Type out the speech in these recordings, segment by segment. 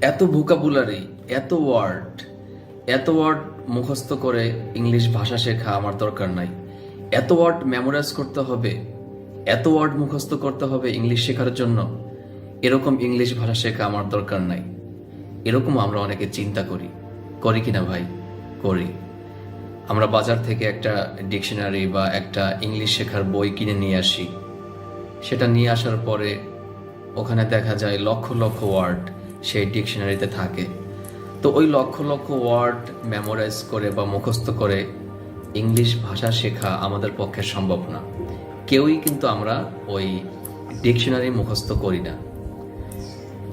এত ভোকাবুলারি এত ওয়ার্ড এত ওয়ার্ড মুখস্থ করে ইংলিশ ভাষা শেখা আমার দরকার নাই। এত ওয়ার্ড মেমোরাইজ করতে হবে, এত ওয়ার্ড মুখস্থ করতে হবে ইংলিশ শেখার জন্য। এরকম ইংলিশ ভাষা শেখা আমার দরকার নাই। এরকম আমরা অনেকে চিন্তা করি। করি কিনা ভাই? করি। আমরা বাজার থেকে একটা ডিকশনারি বা একটা ইংলিশ শেখার বই কিনে নিয়ে আসি। সেটা নিয়ে আসার পরে ওখানে দেখা যায় লক্ষ লক্ষ ওয়ার্ড সেই ডিকশনারিতে থাকে। তো ওই লক্ষ লক্ষ ওয়ার্ড মেমোরাইজ করে বা মুখস্থ করে ইংলিশ ভাষা শেখা আমাদের পক্ষে সম্ভব না। কেউই কিন্তু আমরা ওই ডিকশনারি মুখস্থ করি না।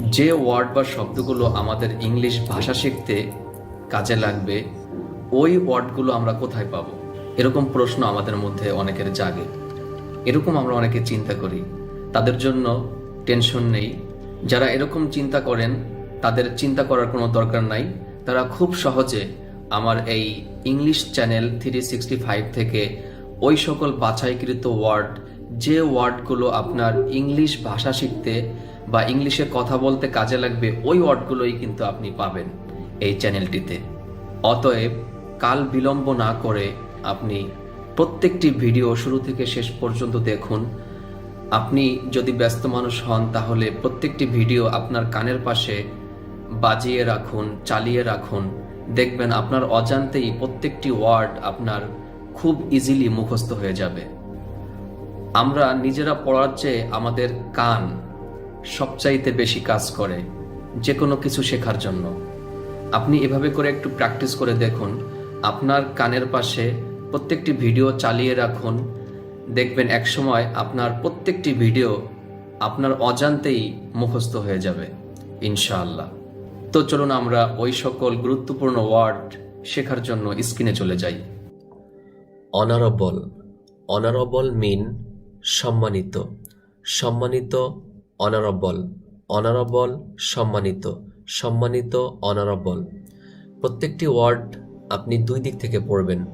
যে ওয়ার্ড বা শব্দগুলো আমাদের ইংলিশ ভাষা শিখতে কাজে লাগবে, ওই ওয়ার্ডগুলো আমরা কোথায় পাবো? এরকম প্রশ্ন আমাদের মধ্যে অনেকের জাগে। এরকম আমরা অনেকে চিন্তা করি। তাদের জন্য টেনশন নেই। যারা এরকম চিন্তা করেন, তাদের চিন্তা করার কোনো দরকার নাই। তারা খুব সহজে আমার এই English channel three sixty five থেকে ওই সকল বাছাইকৃত ওয়ার্ড, যে ওয়ার্ডগুলো আপনার ইংলিশ ভাষা শিখতে বা ইংলিশে কথা বলতে কাজে লাগবে, ওই ওয়ার্ডগুলোই কিন্তু আপনি পাবেন এই চ্যানেলটিতে। অতএব কাল বিলম্ব না করে আপনি প্রত্যেকটি ভিডিও শুরু থেকে শেষ পর্যন্ত দেখুন। আপনি যদি ব্যস্ত মানুষ হন, তাহলে প্রত্যেকটি ভিডিও আপনার কানের পাশে বাজিয়ে রাখুন, চালিয়ে রাখুন। দেখবেন আপনার অজান্তেই প্রত্যেকটি ওয়ার্ড আপনার খুব ইজিলি মুখস্থ হয়ে যাবে। আমরা নিজেরা পড়ার চেয়ে আমাদের কান সবচাইতে বেশি কাজ করে যে কোনো কিছু শেখার জন্য। আপনি এভাবে করে একটু প্র্যাকটিস করে দেখুন, আপনার কানের পাশে প্রত্যেকটি ভিডিও চালিয়ে রাখুন দেখবেন একসময় আপনার প্রত্যেকটি ভিডিও আপনার অজান্তেই মুখস্থ হয়ে যাবে, ইনশাআল্লাহ। তো চলুন আমরা ওই সকল গুরুত্বপূর্ণ ওয়ার্ড শেখার জন্য স্ক্রিনে চলে যাই। অনারবল। অনারবল মিন সম্মানিত। সম্মানিত অনারবল। অনারবল সম্মানিত। সম্মানিত অনারবল। প্রত্যেকটি ওয়ার্ড আপনি দুই দিক থেকে পড়বেন।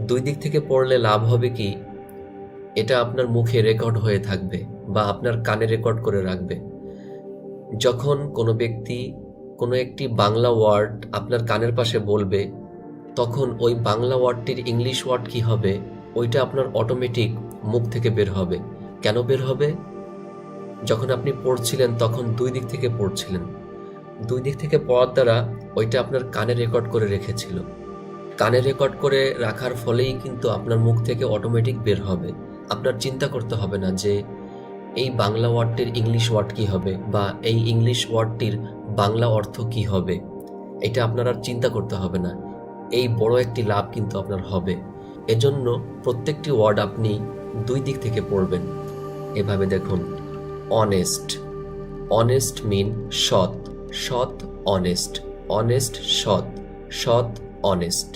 দুই দিক থেকে পড়লে লাভ হবে কি? এটা আপনার মুখে রেকর্ড হয়ে থাকবে বা আপনার কানে রেকর্ড করে রাখবে। যখন কোনো ব্যক্তি কোনো একটি বাংলা ওয়ার্ড আপনার কানের পাশে বলবে, তখন ওই বাংলা ওয়ার্ডটির ইংলিশ ওয়ার্ড কি হবে? ওইটা আপনার অটোমেটিক মুখ থেকে বের হবে। কেন বের হবে? যখন আপনি পড়ছিলেন, তখন দুই দিক থেকে পড়ছিলেন। দুই দিক থেকে পড়ার দ্বারা ওইটা আপনার কানে রেকর্ড করে রেখেছিল। কানে রেকর্ড করে রাখার ফলেই কিন্তু আপনার মুখ থেকে অটোমেটিক বের হবে। আপনার চিন্তা করতে হবে না যে এই বাংলা ওয়ার্ডটির ইংলিশ ওয়ার্ড কি হবে বা এই ইংলিশ ওয়ার্ডটির বাংলা অর্থ কি হবে, এটা আপনার আর চিন্তা করতে হবে না। এই বড় একটি লাভ কিন্তু আপনার হবে। এজন্য প্রত্যেকটি ওয়ার্ড আপনি দুই দিক থেকে পড়বেন। এভাবে দেখুন অনেস্ট অনেস্ট মিন সৎ। সৎ অনেস্ট অনেস্ট সৎ। সৎ অনেস্ট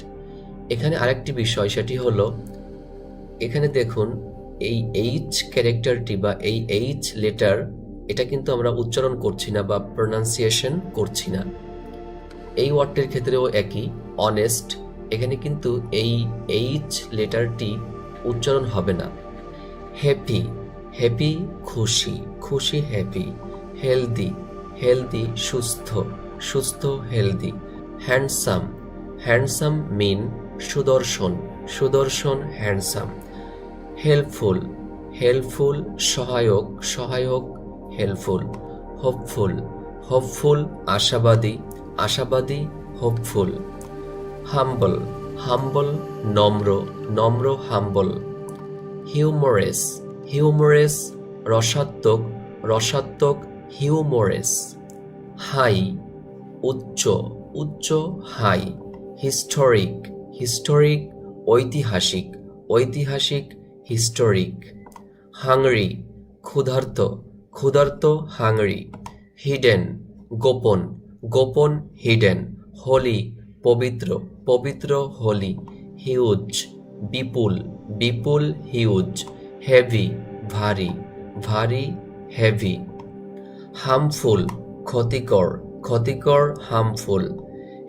এখানে আরেকটি বিষয়, সেটি হলো, এখানে দেখুন এই এইচ ক্যারেক্টারটি বা এই এইচ লেটার এটা কিন্তু আমরা উচ্চারণ করছি না বা প্রোনাউন্সিয়েশন করছি না। এই ওয়ার্ডটির ক্ষেত্রেও একই অনেস্ট এখানে কিন্তু এই এইচ লেটারটি উচ্চারণ হবে না। হ্যাপি হ্যাপি খুশি খুশি হ্যাপি হেলদি হেলদি সুস্থ সুস্থ হেলদি হ্যান্ডসাম হ্যান্ডসাম মিন সুদর্শন সুদর্শন হ্যান্ডসাম হেল্পফুল হেল্পফুল সহায়ক সহায়ক হেল্পফুল হোপফুল হোপফুল আশাবাদী আশাবাদী হোপফুল হাম্বল হাম্বল নম্র নম্র হাম্বল হিউমোরেস হিউমোরেস রসাত্মক রসাত্মক হিউমোরেস হাই উচ্চ উচ্চ হাই হিস্টোরিক হিস্টোরিক ঐতিহাসিক ঐতিহাসিক হিস্টোরিক হাংরি ক্ষুধার্ত ক্ষুধার্ত হাংরি হিডেন গোপন গোপন হিডেন হোলি পবিত্র পবিত্র হোলি হিউজ বিপুল বিপুল হিউজ হেভি ভারী ভারী হেভি হার্মফুল ক্ষতিকর ক্ষতিকর হার্মফুল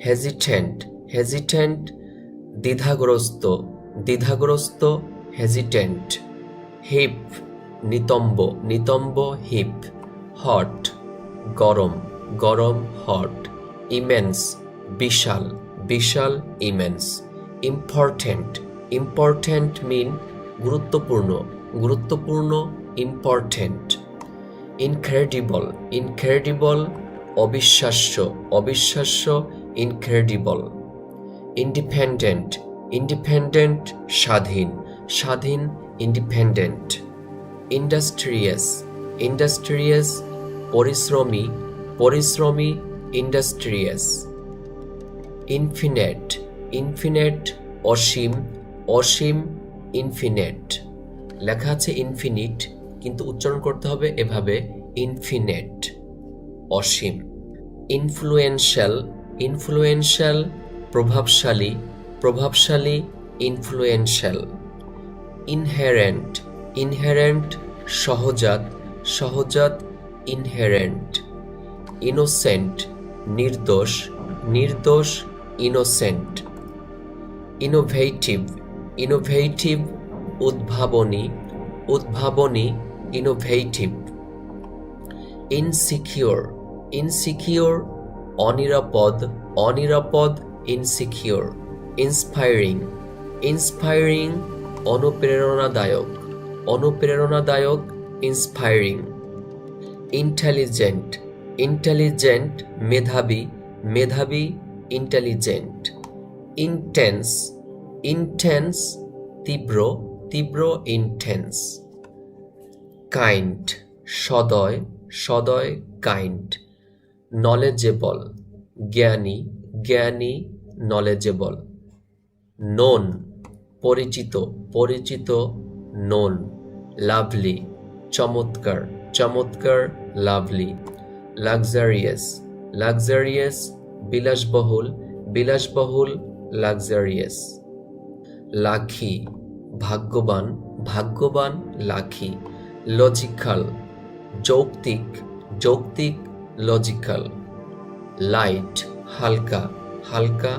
হেজিটেন্ট হেজিটেন্ট দ্বিধাগ্রস্ত দ্বিধাগ্রস্ত হেজিটেন্ট হিপ নিতম্ব নিতম্ব হিপ হট গরম গরম হট ইমেন্স বিশাল বিশাল ইমেন্স ইম্পর্টেন্ট ইম্পর্টেন্ট মিন গুরুত্বপূর্ণ গুরুত্বপূর্ণ ইম্পর্টেন্ট ইনক্রেডিবল ইনক্রেডিবল অবিশ্বাস্য অবিশ্বাস্য ইনক্রেডিবল ইন্ডিপেন্ডেন্ট ইন্ডিপেন্ডেন্ট স্বাধীন স্বাধীন, ইন্ডিপেন্ডেন্ট, ইন্ডাস্ট্রিয়াস ইন্ডাস্ট্রিয়াস, পরিশ্রমী পরিশ্রমী, ইন্ডাস্ট্রিয়াস। ইনফিনেট ইনফিনেট, অসীম অসীম, ইনফিনেট। লেখা আছে ইনফিনিট, কিন্তু উচ্চারণ করতে হবে এভাবে, ইনফিনেট, অসীম। ইনফ্লুয়েন্সিয়াল ইনফ্লুয়েন্সিয়াল প্রভাবশালী প্রভাবশালী ইনফ্লুয়েন্সিয়াল ইনহেরেন্ট ইনহেরেন্ট সহজাত সহজাত ইনহেরেন্ট ইনোসেন্ট নির্দোষ নির্দোষ ইনোসেন্ট ইনোভেটিভ ইনোভেটিভ উদ্ভাবনী উদ্ভাবনী ইনোভেটিভ ইনসিকিওর ইনসিকিওর অনিরাপদ অনিরাপদ ইনসিকিওর ইন্সপায়ারিং ইন্সপায়ারিং অনুপ্রেরণাদায়ক অনুপ্রেরণাদায়ক ইন্সপায়ারিং ইন্টেলিজেন্ট ইন্টেলিজেন্ট মেধাবী মেধাবী ইন্টেলিজেন্ট ইনটেন্স ইনটেন্স তীব্র তীব্র ইনটেন্স কাইন্ড সদয় সদয় কাইন্ড নলেজেবল জ্ঞানী জ্ঞানী নলেজেবল নোন পরিচিত পরিচিত নোন, লাভলি, চমৎকার চমৎকার, লাভলি, লাক্সারিয়াস লাক্সারিয়াস, বিলাসবহুল বিলাসবহুল, লাক্সারিয়াস। লাখি, ভাগ্যবান ভাগ্যবান, লাখি, লজিক্যাল, যৌক্তিক যৌক্তিক, লজিক্যাল। লাইট, হালকা হালকা,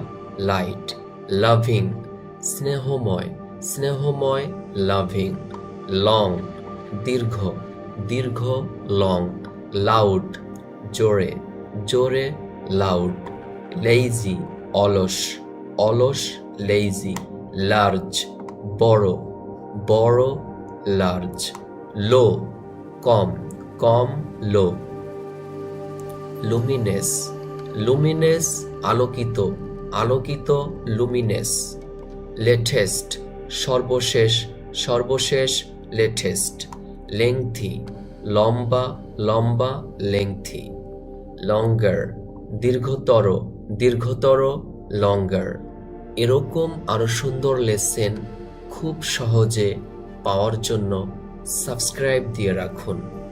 লাইট, লাভিং স্নেহময় স্নেহময় লাভিং লং দীর্ঘ দীর্ঘ লং লাউড জোরে জোরে লাউড লেইজি অলস অলস লেইজি লার্জ বড় বড় লার্জ লো কম কম লো লুমিনেস লুমিনেস আলোকিত আলোকিত লুমিনেস লেটেস্ট, সর্বশেষ সর্বশেষ লেটেস্ট, লেংথি, লম্বা লম্বা লেংথি লঙ্গার দীর্ঘতর দীর্ঘতর লঙ্গার এরকম আরও সুন্দর লেসেন খুব সহজে পাওয়ার জন্য সাবস্ক্রাইব দিয়ে রাখুন।